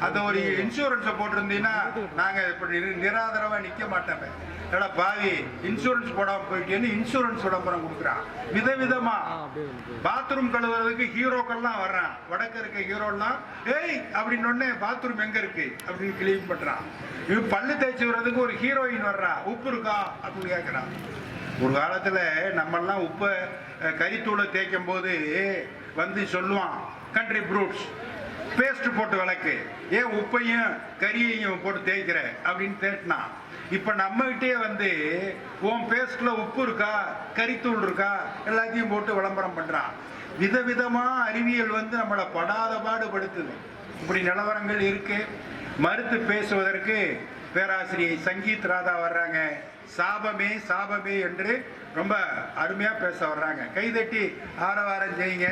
அந்த ஒரு இன்சூரன்ஸை போட்டிருந்தீங்கன்னா நாங்க இப்படி நி- நிராதரவா நிக்க மாட்டோமே. ஏடா பாவி இன்சூரன்ஸ் போடாம போயிட்டேன்னு இன்சூரன்ஸ் விளம்பரம் கொடுக்குறான். விதவிதமா. பாத்ரூம் கழுவுறதுக்கு ஹீரோக்கள்லாம் வர்றான். வடக்கு இருக்க ஹீரோலாம் ஏய் அப்படின்னு உடனே பாத்ரூம் எங்க இருக்கு? அப்படின்னு கிளீன் பண்றான். இவன் பல்லு தேய்ச்சி விடுறதுக்கு ஒரு ஹீரோயின் வர்றா. உப்பு இருக்கா? அப்படின்னு கேட்கறான் ஒரு காலத்துல நம்மெல்லாம் உப்பை கறித்தூளை தேய்க்கும் போது வந்து சொல்லுவான் கண்ட்ரி ப்ரூட்ஸ் பேஸ்ட் போட்டு விளக்கு. ஏன் உப்பையும் கறியையும் போட்டு தேய்க்கிற அப்படின்னு தேட்டினான் இப்ப நம்மகிட்டே வந்து உன் பேஸ்ட்ல உப்பு இருக்கா? கறித்தூள் இருக்கா? எல்லாத்தையும் போட்டு விளம்பரம் பண்றான். விதவிதமா அறிவியல் வந்து நம்மளை படாத பாடுபடுத்துது இப்படி நிலவரங்கள் இருக்கு. மறுத்து பேசுவதற்கு பேராசிரியை சங்கீத் ராதா வர்றாங்க. சாபமே சாபமே என்று ரொம்ப அருமையா பேச வர்றாங்க. கைதட்டி ஆரவாரம் செய்யுங்க.